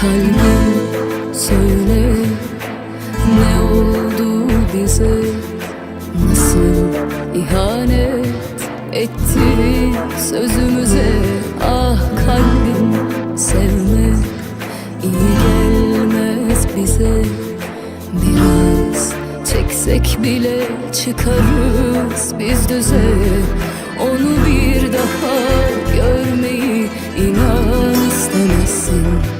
Kalbim söyle ne oldu bize? Nasıl ihanet ettin sözümüze? Ah kalbim sevme iyi gelmez bize. Biraz çeksek bile çıkarız biz düze. Onu bir daha görmeyi inan istemezsin.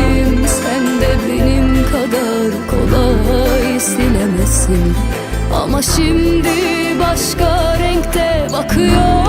bakın. Ama şimdi başka renkte bakıyor.